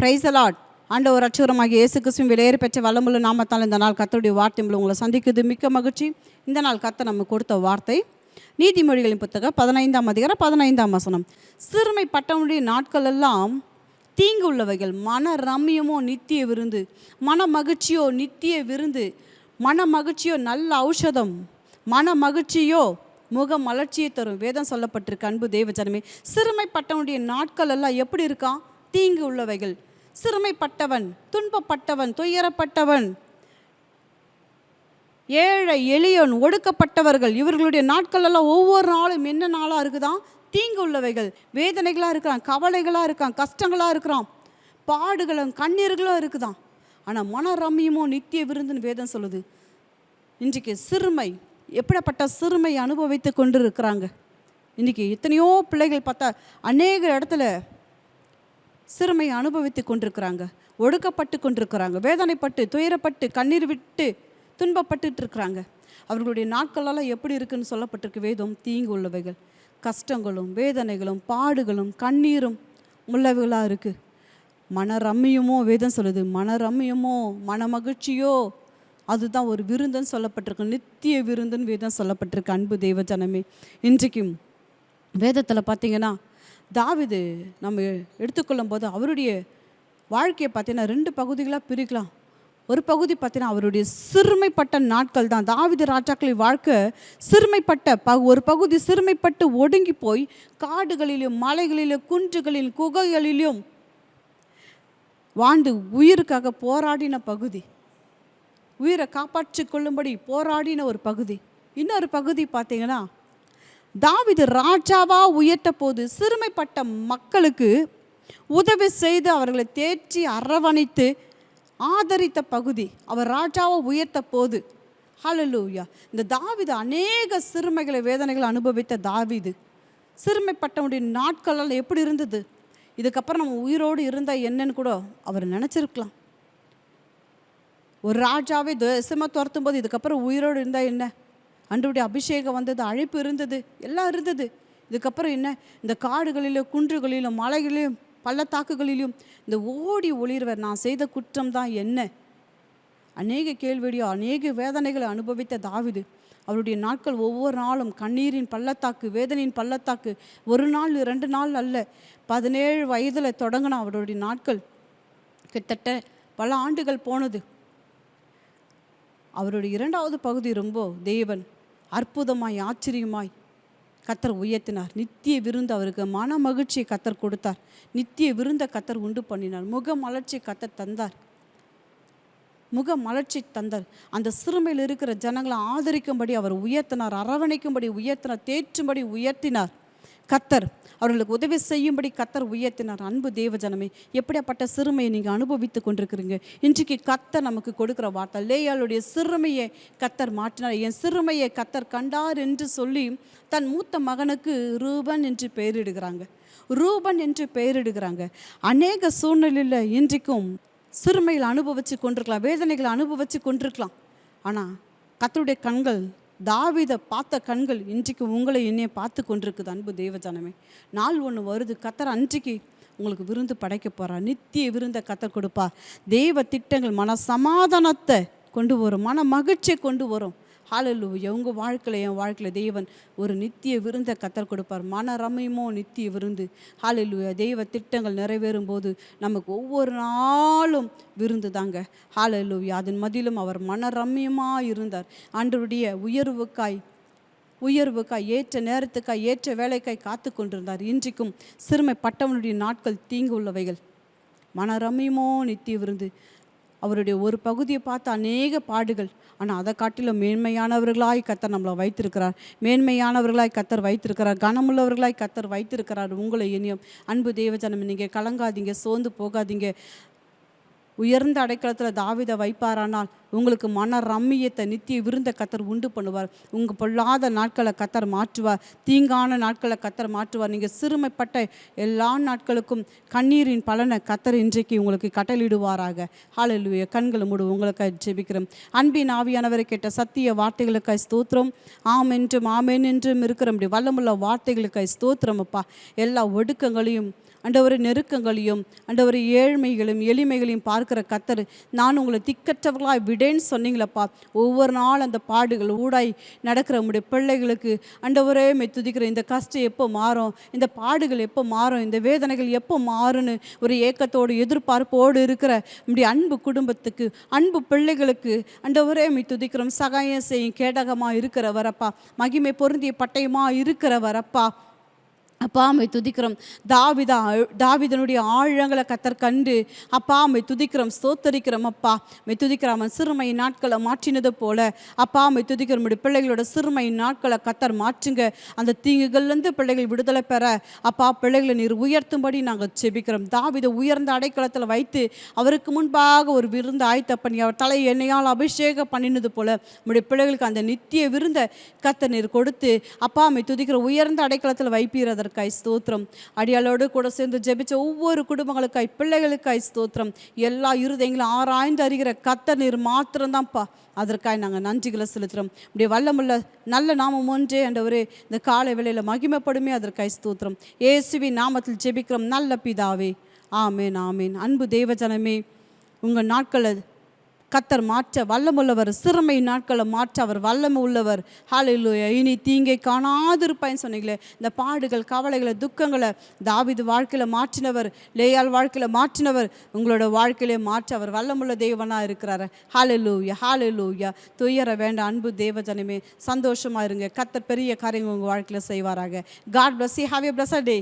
Price allot ஆண்ட ஒரு அச்சுரமாக இயேசு கிறிஸ்துவின் விலையேறி பெற்ற வல்லமுள்ள நாமத்தால் இந்த நாள் கத்தருடைய வார்த்தை மூலம் உங்களை சந்திக்குது மிக்க மகிழ்ச்சி. இந்த நாள் கத்த நம்ம கொடுத்த வார்த்தை. நீதிமொழிகளின் புத்தகம் பதினைந்தாம் அதிகாரம் பதினைந்தாம் வசனம். சிறுமைப்பட்டவனுடைய நாட்கள் எல்லாம் தீங்கு உள்ளவைகள் மன ரம்யமோ நித்திய விருந்து. மன மகிழ்ச்சியோ நித்திய விருந்து. மன மகிழ்ச்சியோ நல்ல ஔஷதம். மன மகிழ்ச்சியோ முக மலர்ச்சியை தரும். வேதம் சொல்லப்பட்டிருக்கு அன்பு தேவஜனமே சிறுமைப்பட்டவனுடைய நாட்கள் எல்லாம் எப்படி இருக்கான் தீங்கு உள்ளவைகள் சிறுமைப்பட்டவன் துன்பப்பட்டவன் துயரப்பட்டவன். ஏழை எளியன் ஒடுக்கப்பட்டவர்கள். இவர்களுடைய நாட்கள் எல்லாம் ஒவ்வொரு நாளும் என்ன நாளாக இருக்குதான்? தீங்கு உள்ளவைகள். வேதனைகளாக இருக்கிறான் கவலைகளாக இருக்கான் கஷ்டங்களாக இருக்கிறான். பாடுகளும் கண்ணீர்களும் இருக்குதான். ஆனால் மன ரம்யமோ நித்திய விருந்துன்னு வேதம் சொல்லுது. இன்றைக்கு சிறுமை எப்படிப்பட்ட சிறுமை அனுபவித்து கொண்டு இருக்கிறாங்க இன்றைக்கி எத்தனையோ பிள்ளைகள் பார்த்தா அநேக இடத்துல சிறுமை அனுபவித்து கொண்டிருக்கிறாங்க. ஒடுக்கப்பட்டு கொண்டிருக்கிறாங்க. வேதனைப்பட்டு துயரப்பட்டு கண்ணீர் விட்டு துன்பப்பட்டு இருக்கிறாங்க அவர்களுடைய நாட்களெல்லாம் எப்படி இருக்குன்னு சொல்லப்பட்டிருக்கு. வேதம் தீங்கு உள்ளவைகள் கஷ்டங்களும் வேதனைகளும் பாடுகளும் கண்ணீரும் உள்ளவைகளாக இருக்குது மன ரம்மியமோ வேதம் சொல்லுது மன ரம்மியமோ மன மகிழ்ச்சியோ அதுதான் ஒரு விருந்துன்னு சொல்லப்பட்டிருக்கு. நித்திய விருந்துன்னு வேதம் சொல்லப்பட்டிருக்கு. அன்பு தெய்வ ஜனமே இன்றைக்கும் வேதத்தில் பார்த்தீங்கன்னா தாவிது நம்ம எடுத்துக்கொள்ளும் போது அவருடைய வாழ்க்கையை பார்த்தீங்கன்னா ரெண்டு பகுதிகளாக பிரிக்கலாம். ஒரு பகுதி பார்த்தீங்கன்னா அவருடைய சிறுமைப்பட்ட நாட்கள் தான். தாவிது ராஜாக்களின் வாழ்க்கை சிறுமைப்பட்ட ப ஒரு பகுதி சிறுமைப்பட்டு ஒடுங்கி போய் காடுகளிலும் மலைகளிலும் குன்றுகளிலும் குகைகளிலும் வாழ்ந்து உயிருக்காக போராடின பகுதி. உயிரை காப்பாற்றி கொள்ளும்படி போராடின ஒரு பகுதி. இன்னொரு பகுதி பார்த்தீங்கன்னா தாவிது ராஜாவா உயர்த்த போது சிறுமைப்பட்ட மக்களுக்கு உதவி செய்து அவர்களை தேற்றி அரவணைத்து ஆதரித்த பகுதி. அவர் ராஜாவை உயர்த்த போது ஹலலூயா இந்த தாவிது அநேக சிறுமைகளை வேதனைகளை அனுபவித்த தாவிது. சிறுமைப்பட்டவனுடைய நாட்களெல்லாம் எப்படி இருந்தது? இதுக்கப்புறம் நம்ம உயிரோடு இருந்தால் என்னன்னு கூட அவர் நினச்சிருக்கலாம். ஒரு ராஜாவே சிம துரத்தும் போது இதுக்கப்புறம் உயிரோடு இருந்தால் என்ன? அன்றுடைய அபிஷேகம் வந்தது அழைப்பு இருந்தது எல்லாம் இருந்தது. இதுக்கப்புறம் என்ன? இந்த காடுகளிலும் குன்றுகளிலும் மலைகளிலும் பள்ளத்தாக்குகளிலும் இந்த ஓடி ஒளிர்வர் நான் செய்த குற்றம் தான் என்ன? அநேக கேள்வியோ அநேக வேதனைகளை அனுபவித்த தாவிது அவருடைய நாட்கள் ஒவ்வொரு நாளும் கண்ணீரின் பள்ளத்தாக்கு வேதனையின் பள்ளத்தாக்கு ஒரு நாள் ரெண்டு நாள் அல்ல பதினேழு வயதில் தொடங்கின அவருடைய நாட்கள். கிட்டத்தட்ட பல ஆண்டுகள் போனது. அவருடைய இரண்டாவது பகுதி ரொம்ப தேவன். அற்புதமாய் ஆச்சரியமாய் கத்தர் உயர்த்தினார். நித்திய விருந்து அவருக்கு மன மகிழ்ச்சியை கத்தர் கொடுத்தார். நித்திய விருந்த கத்தர் உண்டு பண்ணினார். முக மலர்ச்சியை கத்தர் தந்தார். முக மலர்ச்சி தந்தார். அந்த சிறுமையில் இருக்கிற ஜனங்களை ஆதரிக்கும்படி அவர் உயர்த்தினார். அரவணைக்கும்படி உயர்த்தினார். தேற்றும்படி உயர்த்தினார். கத்தர் அவர்களுக்கு உதவி செய்யும்படி கத்தர் உயர்த்தினார். அன்பு தேவ ஜனமே எப்படியாப்பட்ட சிறுமையை நீங்கள் அனுபவித்து கொண்டிருக்கிறீங்க? இன்றைக்கு கத்தர் நமக்கு கொடுக்குற வார்த்தை லேயாளுடைய சிறுமையை கத்தர் மாற்றினார். என் சிறுமையை கத்தர் கண்டார் என்று சொல்லி தன் மூத்த மகனுக்கு ரூபன் என்று பெயரிடுகிறாங்க. ரூபன் என்று பெயரிடுகிறாங்க. அநேக சூழ்நிலையில் இன்றைக்கும் சிறுமையில் அனுபவித்து கொண்டிருக்கலாம் வேதனைகளை அனுபவித்து கொண்டிருக்கலாம். ஆனால் கத்தருடைய கண்கள் தாவிதை பார்த்த கண்கள் இன்றைக்கு உங்களை என்னையே பார்த்து கொண்டிருக்குது அன்பு தெய்வஜானமே நாள் ஒன்று வருது கத்தர் அன்றைக்கு உங்களுக்கு விருந்து படைக்க போகிறார் நித்திய விருந்தை கத்தர் கொடுப்பார். தெய்வ திட்டங்கள் மன சமாதானத்தை கொண்டு வரும் மன மகிழ்ச்சியை கொண்டு வரும். ஹalleluya உங்கள் வாழ்க்கையில் என் வாழ்க்கையில் தேவன் ஒரு நித்திய விருந்தை கத்தர் கொடுப்பார். மன நித்திய விருந்து. ஹalleluya தெய்வ திட்டங்கள் நிறைவேறும் போது நமக்கு ஒவ்வொரு நாளும் விருந்து தாங்க. ஹalleluya அதன் மதிலும் அவர் மனரம்யமாக இருந்தார். அன்றைய உயர்வுக்காய் உயர்வுக்காய் ஏற்ற நேரத்துக்காய் ஏற்ற வேலைக்காய் காத்து கொண்டிருந்தார். இன்றைக்கும் சிறுமைப்பட்டவனுடைய நாட்கள் தீங்கு உள்ளவைகள். மனரம்யமோ நித்திய விருந்து. அவருடைய ஒரு பகுதியை பார்த்து அநேக பாடுகள். ஆனால் அதை காட்டிலும் மேன்மையானவர்களாய் கத்தர் நம்மளை வைத்திருக்கிறார். மேன்மையானவர்களாய் கத்தர் வைத்திருக்கிறார். கனமுள்ளவர்களாய் கத்தர் வைத்திருக்கிறார். உங்களை இனியும் அன்பு தேவஜனம் நீங்கள் கலங்காதீங்க சோர்ந்து போகாதீங்க. உயர்ந்த அடைக்கலத்தில் தாவிதை வைப்பாரானால் உங்களுக்கு மன ரம்மியத்தை நித்திய விருந்த கத்தர் உண்டு பண்ணுவார். உங்கள் பொல்லாத நாட்களை கத்தர் மாற்றுவார். தீங்கான நாட்களை கத்தர் மாற்றுவார். நீங்கள் சிறுமைப்பட்ட எல்லா நாட்களுக்கும் கண்ணீரின் பலனை கத்தர் இன்றைக்கு உங்களுக்கு கட்டளிடுவாராக ஹalleluya கண்கள் மூடு உங்களுக்கு ஜெபிக்கிறோம். அன்பின் ஆவியானவரை கேட்ட சத்திய வார்த்தைகளுக்காய் ஸ்தோத்திரம். ஆம் என்றும் ஆமேன் என்றும் இருக்கிற அப்படி வல்லமுள்ள வார்த்தைகளுக்காய் ஸ்தோத்திரம் அப்பா. எல்லா ஒடுக்கங்களையும் ஆண்டவரை நெருக்கங்களையும் ஆண்டவரை ஏழ்மைகளையும் எளிமைகளையும் பார்க்குற கத்தர் நான் உங்களை திக்கற்றவர்களாக விடேன்னு சொன்னீங்களப்பா. ஒவ்வொரு நாள் அந்த பாடுகள் ஊடாய் நடக்கிற உங்களுடைய பிள்ளைகளுக்கு அண்டவரே மெய் துதிக்கிற இந்த கஷ்டம் எப்போ மாறும்? இந்த பாடுகள் எப்போ மாறும்? இந்த வேதனைகள் எப்போ மாறும்னு ஒரு ஏக்கத்தோடு எதிர்பார்ப்போடு இருக்கிற நம்முடைய அன்பு குடும்பத்துக்கு அன்பு பிள்ளைகளுக்கு அண்டவரே மெய் துதிக்கிறோம் சகாயம் செய்யும் கேடகமாக இருக்கிற வரப்பா மகிமை பொருந்திய பட்டயமாக இருக்கிறவரப்பா. அப்பா அம்மை துதிக்கிறோம். தாவிதா தாவிதனுடைய ஆழங்களை கத்தர் கண்டு அப்பா அம்மை துதிக்கிறோம் ஸ்தோத்தரிக்கிறோம் அப்பா. மை துதிக்கிறோம் அவன் சிறுமை நாட்களை மாற்றினது போல அப்பா அம்மை துதிக்கிறோம் நம்முடைய பிள்ளைகளோட சிறுமை நாட்களை கத்தர் மாற்றுங்க. அந்த தீங்குகள்லேருந்து பிள்ளைகள் விடுதலை பெற அப்பா பிள்ளைகளை நீர் உயர்த்தும்படி நாங்கள் செபிக்கிறோம் தாவித உயர்ந்த அடைக்கலத்தில் வைத்து அவருக்கு முன்பாக ஒரு விருந்து ஆயத்த பண்ணி அவர் தலை எண்ணெயால் அபிஷேகம் பண்ணினது போல நம்முடைய பிள்ளைகளுக்கு அந்த நித்திய விருந்த கத்த நீர் கொடுத்து அப்பா அம்மை துதிக்கிற உயர்ந்த அடைக்கலத்தில் வைப்பீர் குடும்பங்களுக்காய் ஸ்தோத்திரம். அடியாளோடு கூட சேர்ந்து ஜெபிச்ச ஒவ்வொரு குடும்பங்களுக்காய் பிள்ளைகளுக்காய் ஸ்தோத்திரம். எல்லா இருதயங்களும் ஆராய்ந்து அறிகிற கத்த நீர் மாத்திரம்தான்ப்பா. அதற்காய் நாங்கள் நன்றிகளை செலுத்துகிறோம். இப்படி வல்லமுள்ள நல்ல நாமம் ஒன்றே ஆண்டவரே இந்த காலை வேளையில் மகிமைப்படுமே அதற்காய் ஸ்தோத்திரம். ஏசுவி நாமத்தில் ஜெபிக்கிறோம். நல்ல பிதாவே. ஆமேன் ஆமேன். அன்பு தேவஜனமே உங்கள் நாட்களை கத்தர் மாற்ற வல்லமுள்ளவர் சிறுமை நாட்களை மாற்ற அவர் வல்லமை உள்ளவர் ஹalleluya இனி தீங்கை காணாதிருப்பாய்ன்னு சொன்னீங்களே. இந்த பாடுகள் கவலைகளை துக்கங்களை தாவிது வாழ்க்கையில் மாற்றினவர் லேயால் வாழ்க்கையில் மாற்றினவர் உங்களோட வாழ்க்கையிலே மாற்ற அவர் வல்லமுள்ள தேவனாக இருக்கிறார். ஹalleluya ஹalleluya துயர வேண்டாம் அன்பு தேவஜனமே. சந்தோஷமா இருங்க. கத்தர் பெரிய காரியங்கள் உங்கள் வாழ்க்கையில் செய்வாராக. God bless you have a bless day